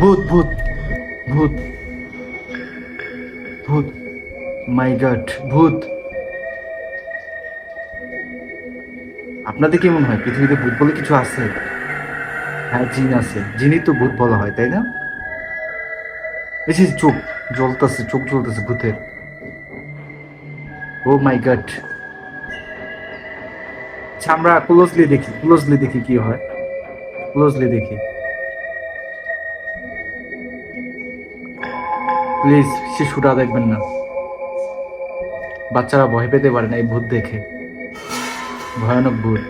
ভূত ভূত ভূত ভূত মাই গড ভূত। আপনাদের কি মনে হয়, পৃথিবীতে ভূত বলে কিছু আছে? হ্যাঁ জিন আছে। জিনই তো ভূত বলা হয়, তাই না? যে চোখ জ্বলতেছে চোখ জ্বলতেছে ভূতের। ও মাই গড আচ্ছা আমরা ক্লোজলি দেখি ক্লোজলি দেখি কি হয়। ক্লোজলি দেখি। প্লিজ শিশুরা দেখবেন না। বাচ্চারা ভয় পেতে পারে না এই ভূত দেখে। ভয়ানক ভূত।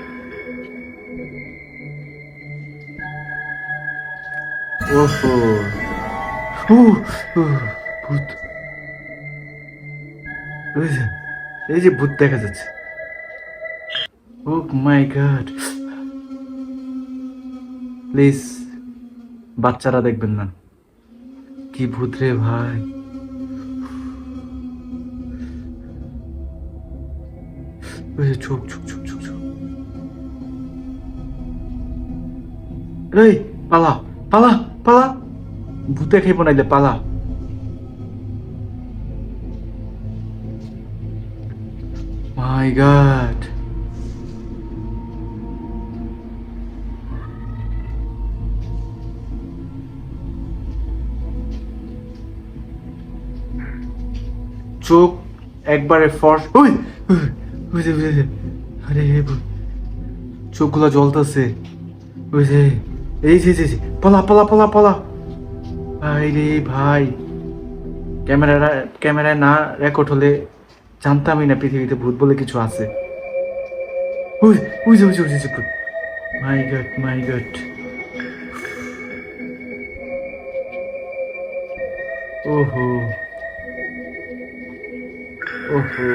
ওহো ভূত। এই যে ভূত দেখা যাচ্ছে। Oh my god. প্লিজ, বাচ্চারা দেখবেন না। কি ভূত রে ভাই যে চোখ চোখ চোখ চোখ চোখ পালা পালা পালা। ভূতে খাইব নাইলে পালা। মাই গড চোখ একবারে ফর্স আরে। চোখগুলো জ্বলতেছে। যে, এই যে পলা পলা পলা পলা। ভাই রে ভাই। ক্যামেরা ক্যামেরায় না রেকর্ড হলে জানতামই না পৃথিবীতে ভূত বলে কিছু আছে। My god my god. ওহো। ওহো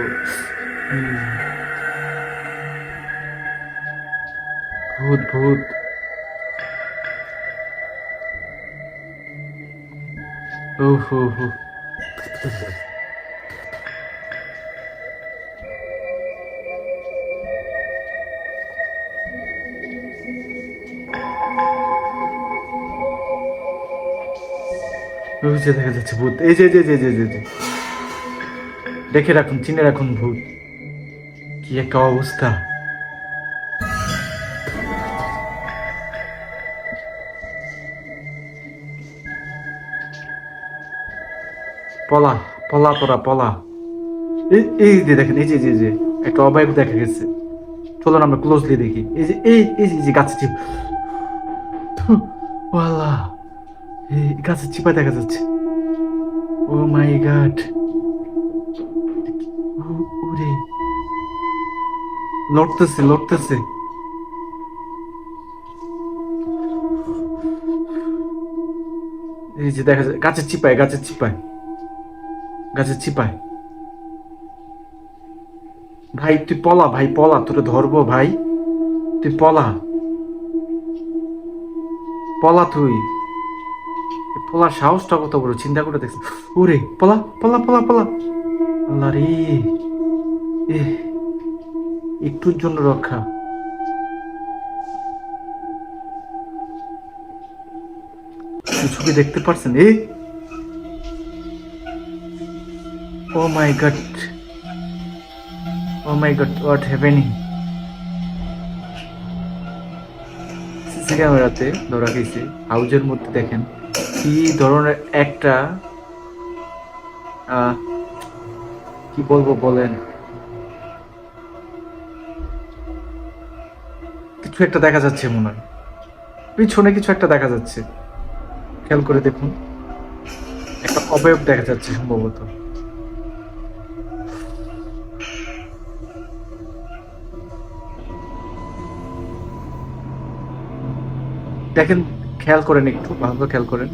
হুম। ভূত ভূত ওহো হো ওই যে দেখা যাচ্ছে ভূত এই যে যে যে যে যে যে দেখে রাখুন, চিনে রাখুন ভূত। কি একটা অবস্থা। পলা পলা তোরা, পলা। এই যে দেখেন, এই যে যে যে, একটা অবায়ব দেখা গেছে। চলুন আমরা ক্লোজলি দেখি। এই যে, এই এই যে গাছের চিপ ওয়ালা, এই গাছের চিপা দেখা যাচ্ছে। Oh my god. লড়তেছে লড়তেছে। এই যে দেখা যায়, গাছের চিপায় গাছের চিপায় গাছের চিপায় ভাই, তুই পলা, ভাই, পলা, তোরে ধরবো, ভাই। তুই পলা। পলা তুই। এ পলার সাহসটা কত বড়, চিন্তা করে দেখছিস। ওরে, পলা পলা পলা পলা। আল্লাহ রে। একটুর জন্য রক্ষা। ছবি দেখতে পারছেন? এ? ও my god oh my god what happening CC ক্যামেরাতে ধরা গেছে, হাউজের মধ্যে দেখেন কি ধরনের একটা কি বলব বলেন? কিছু একটা দেখা যাচ্ছে মনে হয়। পিছনে কিছু একটা দেখা যাচ্ছে। খেয়াল করে দেখুন। একটা অবয়ব দেখা যাচ্ছে সম্ভবত। দেখেন, খেয়াল করেন একটু ভালো খেয়াল করেন।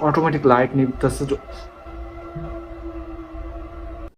অটোমেটিক লাইট নিতেছে